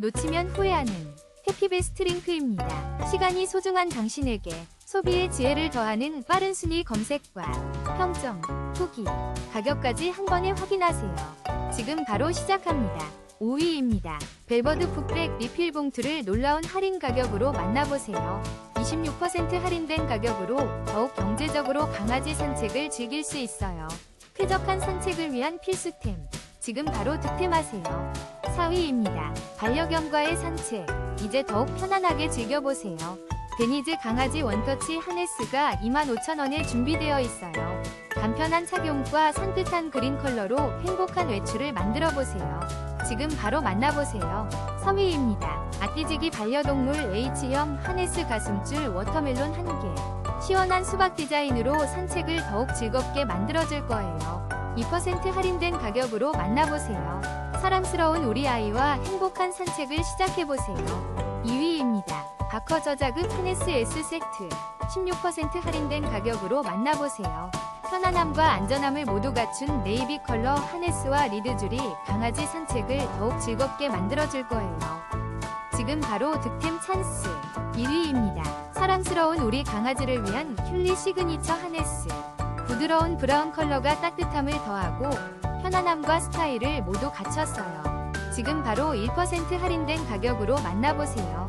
놓치면 후회하는 해피베스트 링크입니다. 시간이 소중한 당신에게 소비의 지혜를 더하는 빠른 순위 검색과 평점, 후기, 가격까지 한 번에 확인하세요. 지금 바로 시작합니다. 5위입니다. 벨버드 풋백 리필 봉투를 놀라운 할인 가격으로 만나보세요. 26% 할인된 가격으로 더욱 경제적으로 강아지 산책을 즐길 수 있어요. 쾌적한 산책을 위한 필수템. 지금 바로 득템하세요. 4위입니다. 반려견과의 산책. 이제 더욱 편안하게 즐겨보세요. 데니즈 강아지 원터치 하네스가 25,000원에 준비되어 있어요. 간편한 착용과 산뜻한 그린 컬러로 행복한 외출을 만들어 보세요. 지금 바로 만나보세요. 3위입니다. 아띠지기 반려동물 H형 하네스 가슴줄 워터멜론 1개. 시원한 수박 디자인으로 산책을 더욱 즐겁게 만들어줄 거예요. 2% 할인된 가격으로 만나보세요. 사랑스러운 우리 아이와 행복한 산책을 시작해보세요. 2위입니다. 바커 저자극 하네스 S 세트. 16% 할인된 가격으로 만나보세요. 편안함과 안전함을 모두 갖춘 네이비 컬러 하네스와 리드줄이 강아지 산책을 더욱 즐겁게 만들어줄 거예요. 지금 바로 득템 찬스 1위입니다. 사랑스러운 우리 강아지를 위한 큐리 시그니처 하네스. 부드러운 브라운 컬러가 따뜻함을 더하고 편안함과 스타일을 모두 갖췄어요. 지금 바로 1% 할인된 가격으로 만나보세요.